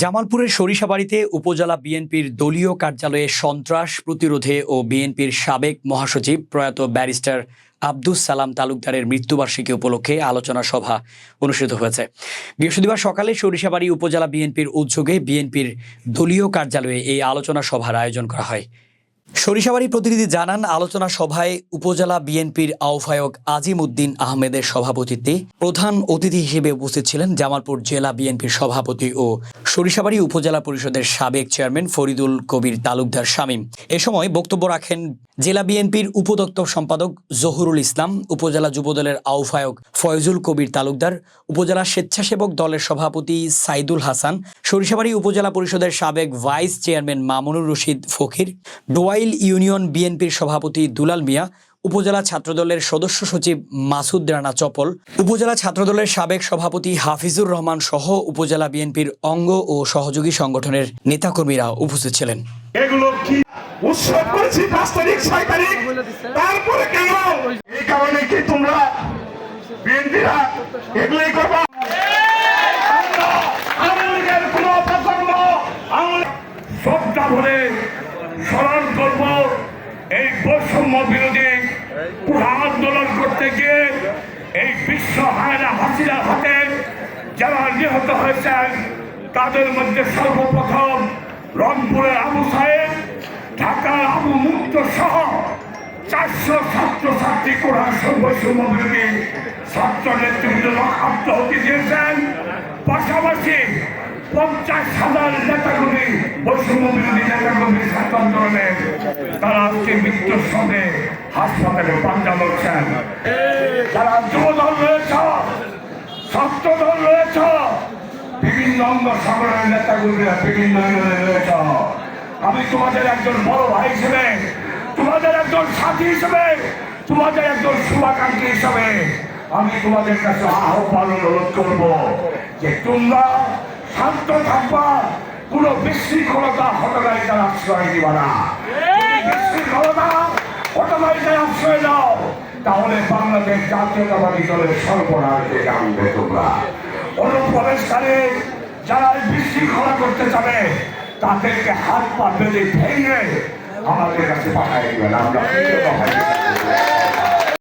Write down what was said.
জামালপুরের সরিষাবাড়িতে উপজেলা বিএনপির দলীয় কার্যালয়ে সন্ত্রাস প্রতিরোধে ও বিএনপির সাবেক মহাসচিব প্রয়াত ব্যারিস্টার আব্দুস সালাম তালুকদারের মৃত্যুবার্ষিকী উপলক্ষে আলোচনা সভা অনুষ্ঠিত হয়েছে। বৃহস্পতিবার সকালে সরিষাবাড়ি উপজেলা বিএনপির উদ্যোগে বিএনপির দলীয় কার্যালয়ে এই আলোচনা সভার আয়োজন করা হয়। সরিষাবাড়ি প্রতিনিধি জানান, আলোচনা সভায় উপজেলা বিএনপির আহ্বায়ক আজিম উদ্দিন আহমেদের সভাপতিত্বে প্রধান অতিথি হিসেবে উপস্থিত ছিলেন জামালপুর জেলা বিএনপির সভাপতি ও সরিষাবাড়ি উপজেলা পরিষদের সাবেক চেয়ারম্যান ফরিদুল কবির তালুকদার শামীম। এ সময় বক্তব্য রাখেন জেলা বিএনপির উপদপ্তর সম্পাদক জহুরুল ইসলাম, উপজেলা যুবদলের আহ্বায়ক ফয়জুল কবির তালুকদার, উপজেলা স্বেচ্ছাসেবক দলের সভাপতি সাইদুল হাসান, সরিষাবাড়ি উপজেলা পরিষদের সাবেক vice chairman Mamunur Rashid Fakir, Doail union বিএনপির সভাপতি দুলাল মিয়া উপজেলা ছাত্রদলের সদস্য সচিব মাসুদ রানা চপল, উপজেলা ছাত্রদলের সাবেক সভাপতি হাফিজুর রহমান সহ উপজেলা বিএনপির অঙ্গ ও সহযোগী সংগঠনের নেতাকর্মীরা উপস্থিত ছিলেন। স্মরণ করব এই বৈষম্য বিরোধী আন্দোলন করতে গিয়ে এই বিশ্ব হায়না হাসিনার হাতে যারা নিহত হয়েছেন, তাদের মধ্যে সর্বপ্রথম রংপুরের আবু সাহেব, ঢাকার আবু মুক্ত সহ চারশো ছাত্র ছাত্রী কোরআন বিরোধী ছাত্র নেতৃত্ব রক্ষাপ্ত হতে দিয়েছেন পাশাপাশি পঞ্চাশ হাজার নেতাকর্মী বৈষম্য বিরোধী নেতাকর্মী ছাত্র আন্দোলনের তারা আজকে মৃত্যুর সঙ্গে হাসপাতালে পাঞ্জা লড়ছেন যারা যুবদল রয়েছে ছাত্র দল রয়েছ, বিভিন্ন অঙ্গ সংগঠনের নেতাগুলিরা বিভিন্ন রয়েছ। আমি তোমাদের একজন বড় ভাই হিসেবে, তোমাদের একজন সাথী হিসেবে, তোমাদের একজন শুভাকাঙ্ক্ষী হিসেবে আমি তোমাদের কাছে আহ্বান অনুরোধ করব যে তোমরা শান্ত থাকবা কোনো বিশৃঙ্খলতা হটলাইটার আশ্রয় দিবা না। বিশৃঙ্খলতা হটলাইটার আশ্রয় দাও তাহলে বাংলাদেশ জাতীয়তাবাদী দলের সর্বনাশে জানবে তোমরা। অনুপ্রবেশকারী যারা বিশৃঙ্খলা করতে যাবে তাদেরকে হাত পা বেঁধে ভেঙে আমাদের কাছে পাঠাই দেবেন। আমরা